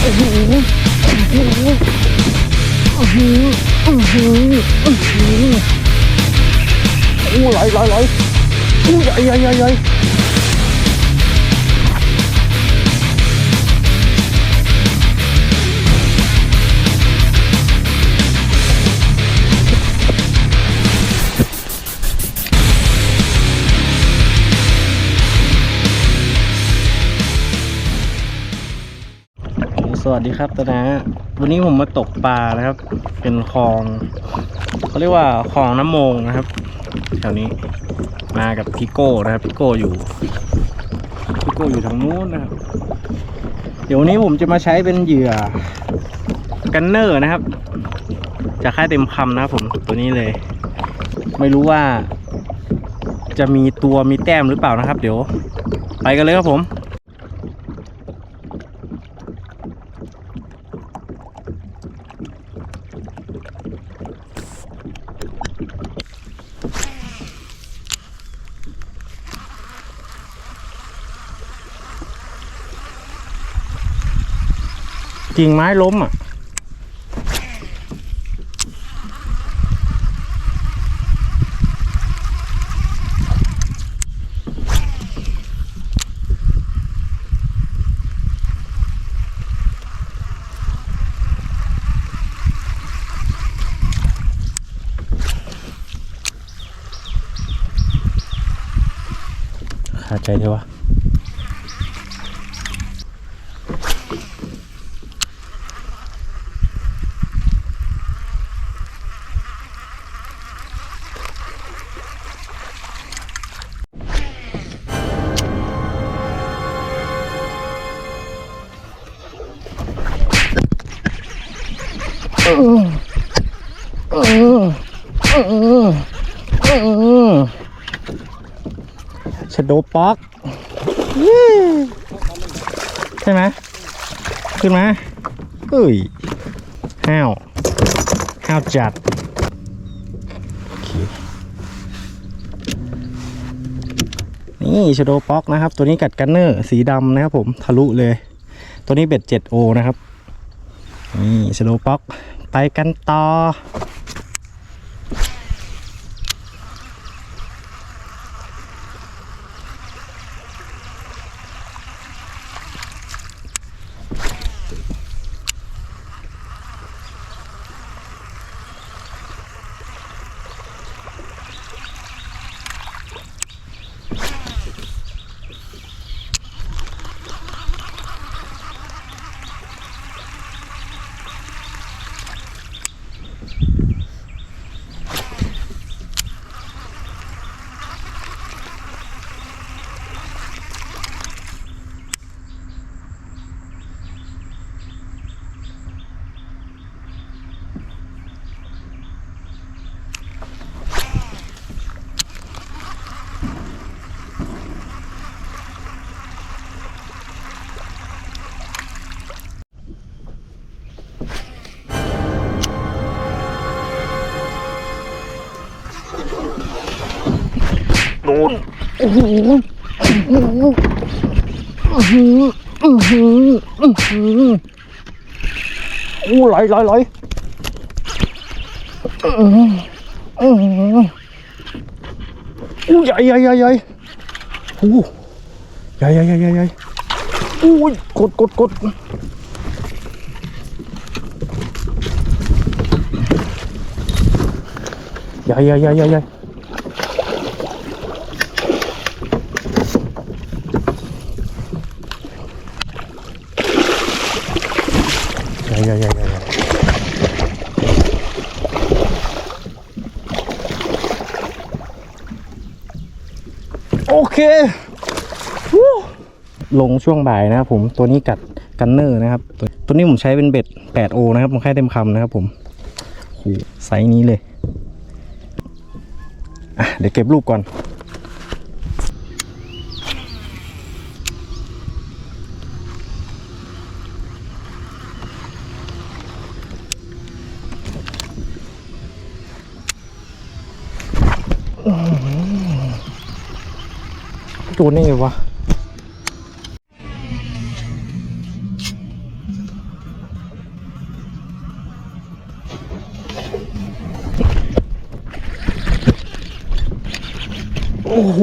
โอ้โหโอ้โอ้โโอ้โโอ้ไหลไหลไหลโอ้ยใหญ่ใหญ่ใหญ่ วัสดีครับตานะวันนี้ผมมาตกปลานะครับ เป็นคลองเขาเรียกว่าคลองน้ำมงนะครับแถวนี้มากับพี่โก้นะครับพี่โก้อยู่พี่โก้อยู่ทางนู้นนะครับเดี๋ยววันนี้ผมจะมาใช้เป็นเหยื่อกันเนอร์นะครับจะค่ายเต็มคำนะครับผมตัวนี้เลย ไม่รู้ว่า จะมีตัวมีแต้มหรือเปล่านะครับ เดี๋ยว ไปกันเลยครับผม กิ่งไม้ล้มอะขาใจเลยวะ ชโดป๊อกใช่ไหมขึ้นมาเอ้ยห้าวห้าวจัดนี่ชโดป๊อกนะครับ ตัวนี้กัดกันเนอร์สีดำนะครับผมทะลุเลย ตัวนี้เบ็ด 7O นะครับ นี่ชโดป๊อก ไปกันต่อ นโอ้โหโอ้โหอื้อหืออื้อหืออื้อหือโอ้ไหลไหลไหลอื้อหืออื้โหโอ้ใหญ่ใหญ่ใหญ่ใหญ่โอ้ใหญ่ใหญ่ใหญ่ใหญ่ใหญ่โอ้ยกดกดกดใหญ่ใหญ่ใหญ่ใหญ่ ใหญ่ใหญ่ใหญ่ใหญ่ใหญ่ใหญ่โอเควู้ลงช่วงบ่ายนะครับผมตัวนี้กัดกันเนอร์นะครับตัวตัวนี้ผมใช้เป็นเบ็ด 8O นะครับผมแค่เต็มคำนะครับผมไซส์นี้เลยอะเดี๋ยวเก็บรูปก่อน ดูนี่ไงวะโอ้โห